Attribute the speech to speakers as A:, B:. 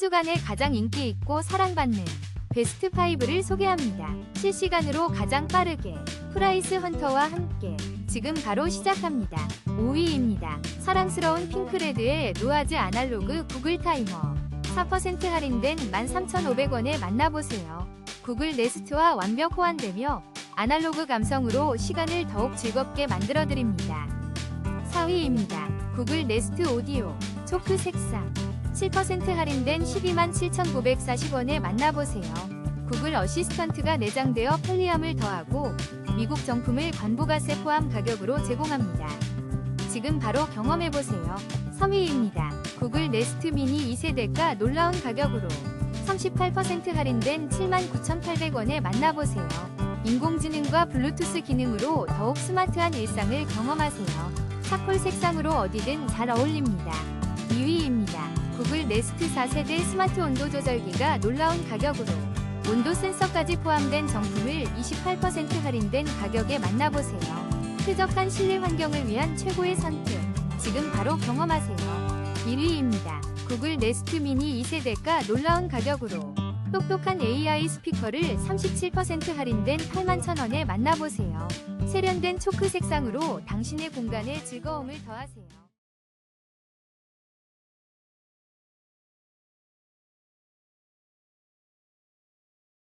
A: 주간에 가장 인기 있고 사랑받는 베스트 5를 소개합니다. 실시간으로 가장 빠르게 프라이스 헌터와 함께 지금 바로 시작합니다. 5위입니다. 사랑스러운 핑크레드의 노아즈 아날로그 구글 타이머 4% 할인된 13,500원에 만나보세요. 구글 네스트와 완벽 호환되며 아날로그 감성으로 시간을 더욱 즐겁게 만들어드립니다. 4위입니다. 구글 네스트 오디오 초크 색상 7% 할인된 127,940원에 만나보세요. 구글 어시스턴트가 내장되어 편리함을 더하고 미국 정품을 관부가세 포함 가격으로 제공합니다. 지금 바로 경험해보세요. 3위입니다. 구글 네스트 미니 2세대가 놀라운 가격으로 38% 할인된 79,800원에 만나보세요. 인공지능과 블루투스 기능으로 더욱 스마트한 일상을 경험하세요. 차콜 색상으로 어디든 잘 어울립니다. 2위입니다. 네스트 4세대 스마트 온도 조절기가 놀라운 가격으로 온도 센서까지 포함된 정품을 28% 할인된 가격에 만나보세요. 쾌적한 실내 환경을 위한 최고의 선택. 지금 바로 경험하세요. 1위입니다. 구글 네스트 미니 2세대가 놀라운 가격으로 똑똑한 AI 스피커를 37% 할인된 81,000원에 만나보세요. 세련된 초크 색상으로 당신의 공간에 즐거움을 더하세요.